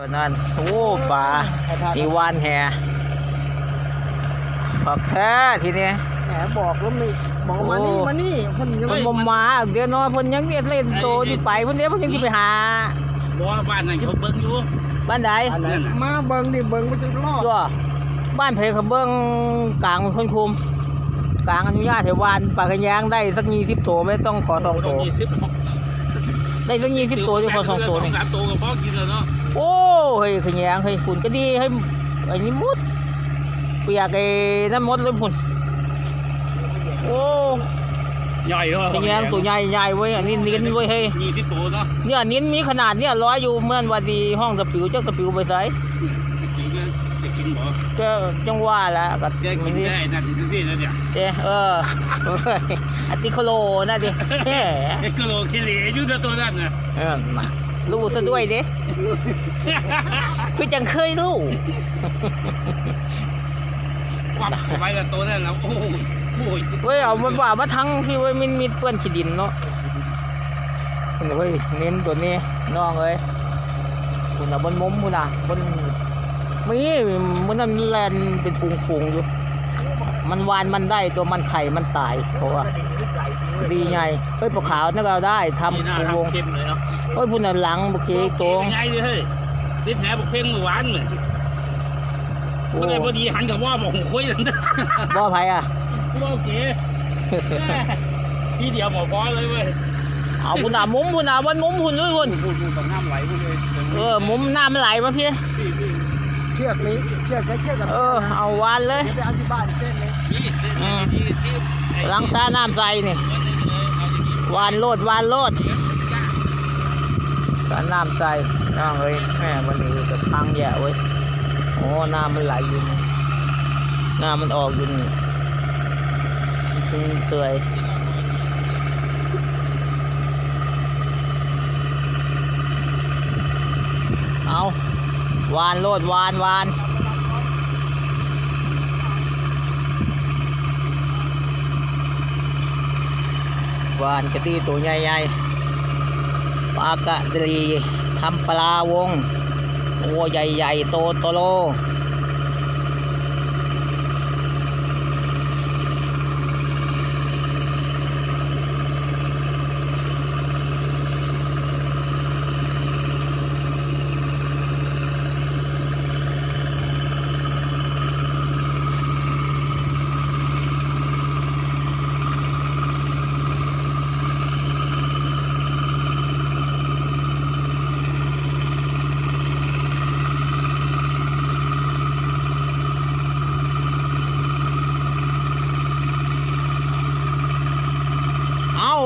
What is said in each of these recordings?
อนั่นโอ้ปลานี่วานแห่ผักแท้ทีนี้แหมบอกแล้วไม่บอกมานี่โอ้มานี่เพิ่นยังมันไม่บ่มาเดี๋ยวน้อยเพิ่นยังเรียนเล่นโตที่ไปเพิ่นเดี๋ยวเพิ่นยังสิไปหาบ่ว่าบ้านนั่นเขาเบิ่งอยู่บ้านใดอันไหนมาเบิ่งดิเบิ่งมันจะรอดก็บ้านเพเขาเบิ่งกลางคนคุมกลางอนุญาตให้วานปลากระแยงได้สัก20โตไม่ต้องขอสองโต ต้องมีสิบได้สัก20โตที่ขอสองโตนี่สามโตก็พอกินแล้วเนาะโอ้เฮ้ยขะแยงเฮ้ยฝุ่นก็ดีให้อันนี้มุดเปียกไอ้นั่นหมดเลยฝุ่นโอ้ใหญ่เนาะขะแยงตัวใหญ่ใหญ่เว้ยอันนี้เน้นเว้ยเฮ้ยมีที่โตเนาะเนี่ยเน้นมีขนาดเนี่ยร้อยอยู่เหมื่อนว่าดีห้องตะปิวเจ้าตะปิวไปใส่กินก็จะ กินบ่ก็จังว่าแหละก็จะกินนี่ได้นั่นที่นั่นเนี่ยเจ้เออเฮ้ยอติโคโลนะดิแหมเอ็กโลเคลีอยู่ตัวนั้นน่ะเออมารู้ซะด้วยเด้คือจังเคยรู้ความไปแล้วตัวนั้นแล้วโอ้ยโอ้ยเว้ยเอามันว่ามาทั้งพี่เว้ยมันมีเปื้อนขี้ดินเนาะเฮ้ยเน้นตัวนี้น้องเอ้ยคุณน่ะบนมุมคุณน่ะบน มีมันนั่นแลนเป็นฟูงๆอยู่ มันวานมันได้ตัวมันไข่มันตายเพราะว่าดีไงเฮ้ยปลาขาวนั่นก็เอาได้ทำนี่น่าปูวงทำเข้มเลยเนาะเฮ้ยพุ่นน่ะหลังบุกเจ๊ตัวไงดิเฮ้ยติดแผลบอกเพ่งหวานเหมือนโอ้ก็เลยพอดีหันกับว่าบอกผมคุยนั่นบ่ไผอะว่าโอเคทีเดียวบอกพอเลยเว้ยเอาพุ่นน่ะมุมพุ่นน่ะบนมุมพุ่นด้วยพุ่นพูดพูดต้องน้ำไหลพูดเลยเออมุมน้ำมันไหลมาพี่เชือกนี้เชือกใช้เชือกกับเออ เอาวานเลย เดี๋ยวไปเอาที่บ้านเส้นนี้นี่นี่นี่ที่หลังซาน้ำใสนี่วานโลดวานโลดสาน้ำใสน้องเอ้ยแม่วันนี้จะพังแย่เว้ยโอ้น้ำมันไหลอยู่นี่น้ำมันออกอยู่นี่ถึงเตยเอา วานโลดวานวานวานกะตีตัวใหญ่ๆปลากระดีทำปลาวงตัวใหญ่ๆโตโตโล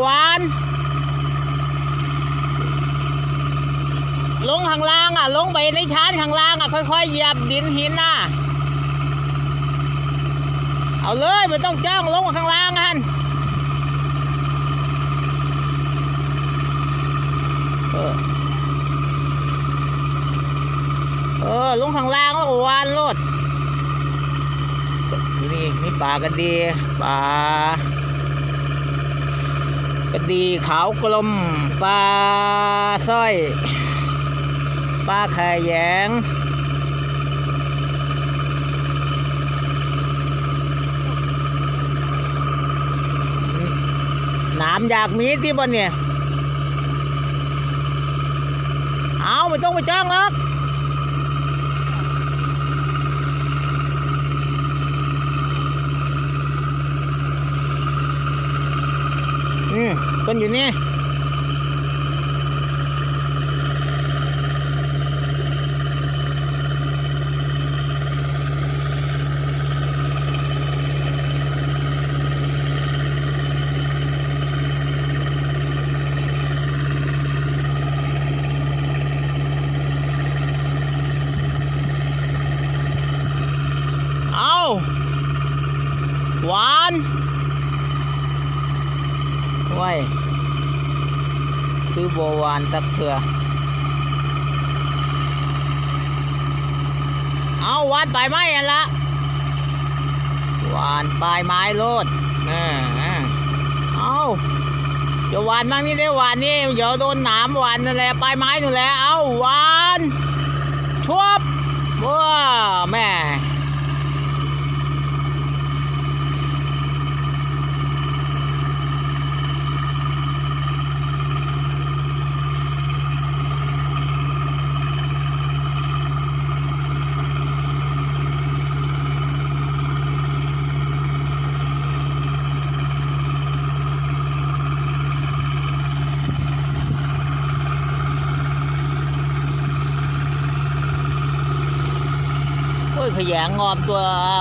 เอาวาน ลงข้างล่างอะ ลงไปในชานข้างล่างอะ ค่อยๆเหยียบดินหินน่ะ เอาเลยไม่ต้องจ้องลงข้างล่างฮันเออเออลงข้างล่างแล้ววานโลดนี่นี่ปลากระดีปลา กระดีขาวกลมปลาสร้อยปลาแขยงหนามอยากมีที่บนเนี่ย เอาไม่ต้องไปจ้องหรอก อืมคนอยู่นี่ เอาหวานไว้คือโบวานตักเถื่อเอาวานปลายไม้อันละวานปลายไม้โลดเออเอาจะวานมั่งนี่ได้วานนี่เดี๋ยวโดนหนามวานนั่นแหละปลายไม้นั่นแหละเอาวานชวบว้าแม่ ขยงงอมตัว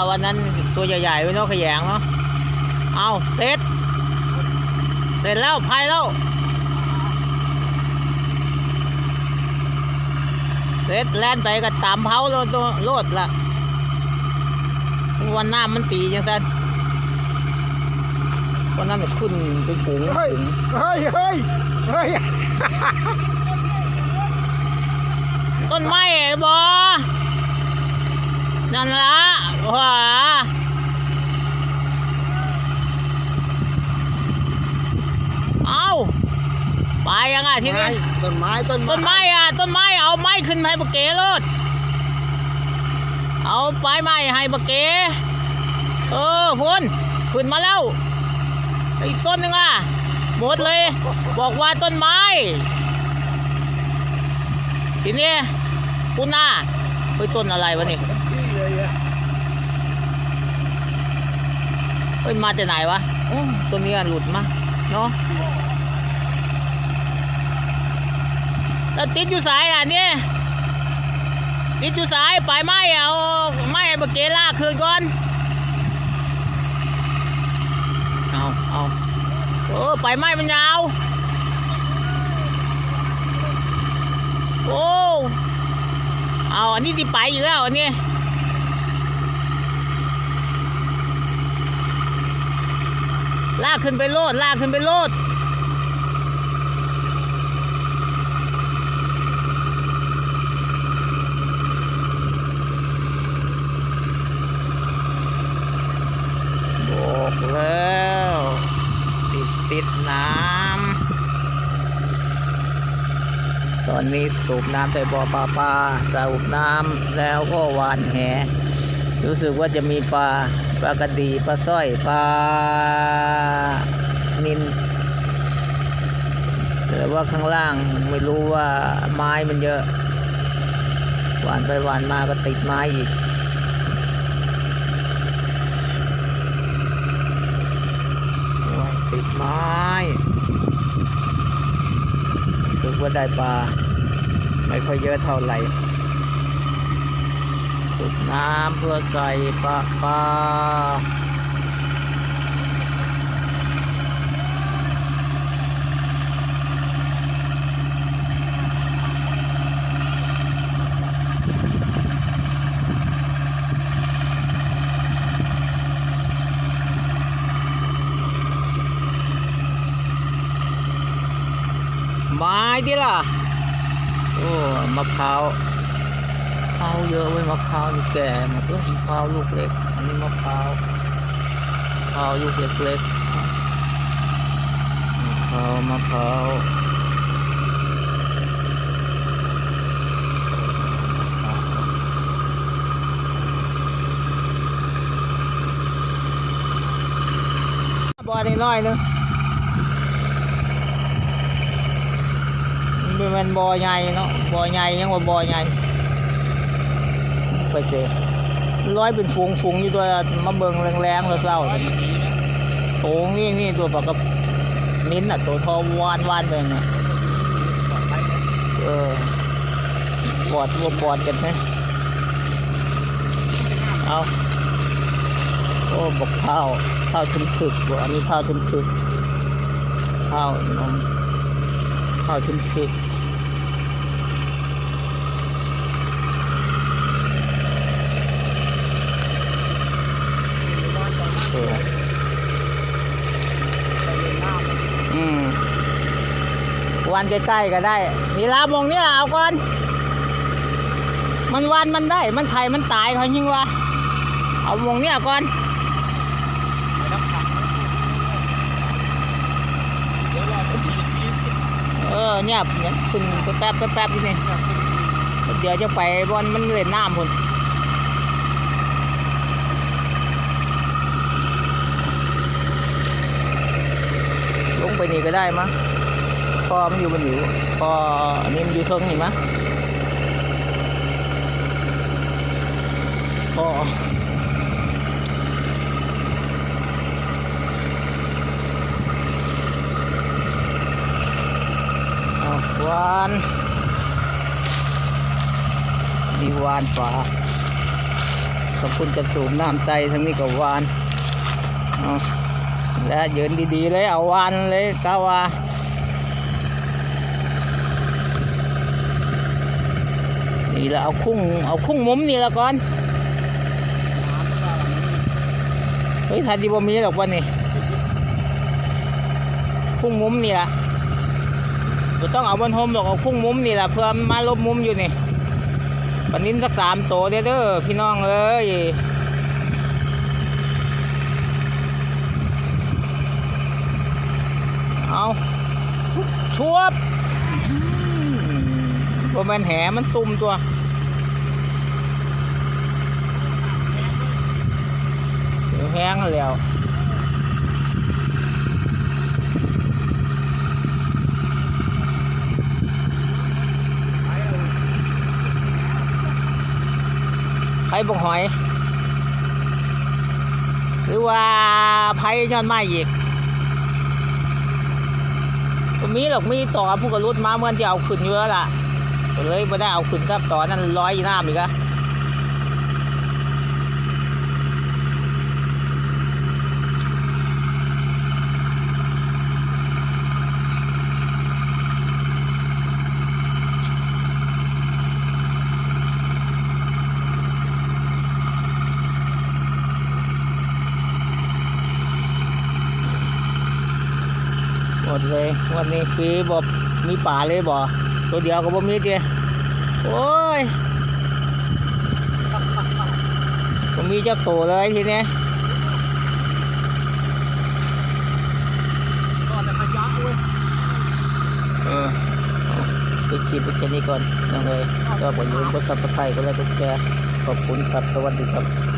วันนั้นตัวใหญ่ๆไว้เนาะขยงเนาะเอาเสร็จ เสร็จแล้วพายแล้ว เสร็จแล่นไปก็ตามเผาโลดโลดละวันหน้ามันตีจังสันวันนั้นขึ้นเป็นฝูงเฮ้ยเฮ้ยเฮ้ยเฮ้ยต้นไม้ไอ้บอ นั่นละว้าเอาไปยังไงทีนี้ต้นไม้ต้นไม้ต้นไม้อะต้นไม้เอาไม้ขึ้นให้บกเกรถเอาปลายไม้ให้บกเกเออพุ่นขึ้นมาแล้วอีกต้นหนึ่งอะหมดเลย บอกว่าต้นไม้ทีนี้คุณหน้าเฮ้ยต้นอะไรวะนี่ที่ เอ้ยมาจากไหนวะต้นนี้หลุดมาเนาะแล้วติดอยู่สายอะเนี่ยติดอยู่สายไปไม้อะเอาไม้บกเกล่ากคืนก่อนเอาเอาโอ้ปไม้มันยาวโอ้เอาอันนี้ที่ไปอยู่แล้วอันนี้ ลากขึ้นไปโลด ลากขึ้นไปโลด บอกแล้ว ติดติดน้ำ ตอนนี้สูบน้ำใส่บ่อปลาปลาสูบน้ำแล้วก็หวานแห รู้สึกว่าจะมีปลาปลากระดีปลาสร้อยปลานินแต่ว่าข้างล่างไม่รู้ว่าไม้มันเยอะหวานไปหวานมาก็ติดไม้อีกติดไม้รู้สึกว่าได้ปลาไม่ค่อยเยอะเท่าไหร่ สูบน้ำเพื่อใส่ปลาปลาไม้ที่ล่ะ โอ้ มะพร้าว ร้าวเยอะเว้ยมะพร้าวนี่แก่หมดเลยมะพร้าวลูกเล็กอันนี้มะพร้าวมะพร้าวลูกเล็กๆมะพร้าวมะพร้าวบ่อนี่น้อยนึงมันเป็นบ่อใหญ่เนาะบ่อใหญ่ยังว่าบ่อใหญ่ ไปเสียร้อยเป็นฝูงฝูงอยู่ตัวมาเบิ่งแรงๆเศร้าๆโถงนี่นี่ตัวปากระนิ้นอะตัวทอวานวานไปเนี่ยเออปอดตัวปอดกันไหมเอาโอ้บอกข้าวข้าวถึงถึกบ่อันนี้ข้าวถึงถึกข้าวนมข้าวชุนพริกเอออืม วันใกล้ๆก็ได้ นี่ลามงเนี่ยเอาก่อน มันวันมันได้ มันไข่มันตายเขายิงวะเอามงเนี่ยก่อนเออเนี่ยเนี่ยขึ้นแป๊บแป๊บนี่เดี๋ยวจะไปบอลมันเล่นน้ำพุ่นลงไปนี่ก็ได้มั้ง พอมันอยู่บนอยู่พออันนี้มันอยู่เทิงนี่มั้งพอวานมีวานป่าขอบคุณจะสูบน้ำใส่ทั้งนี้ก็วานแล้วยืนดีๆเลยเอาวานเลยกาวา นี่ละเอาคุ้งเอาคุ้งมุมนี่ละก่อนเฮ้ยทันดีบ่มีหรอกวันนี้คุ้งมุมนี่ละไม่ต้องเอาบนโฮมหรอกเอาคุ้งมุมนี่ละเพื่อมาลบมุมอยู่นี่ปันนี้สักสามโตเด้อเด้อพี่น้องเอ้ยเอาชวบ ว่ามันแหมันซุ่มตัวเดี๋ยวแห้งแล้วไผ่บงหอย หรือว่าไผ่ย้อนไม้อีกก็มีหรอกมีต่อผู้กระลุดมาเมื่อที่เอาขึ้นอยู่แล้วล่ะ เลยไม่ได้เอาขึ้นครับตอนนั้นร้อยน้ำอีกอะหมดเลยวันนี้ปีบอกมีป่าเลยบ่ ตัวเดียวก็บ่มีเดียโอ้ยก็มีเจ้าโตเลยทีเนี้ยก็แต่ขยะเว้ยเออเอาไปคลิปไปแค่นี้ก่อนน้องเลยก็อย่าลืมกดซับสไครต์ก็แล้วก็แชร์ขอบคุณครับ สวัสดีครับ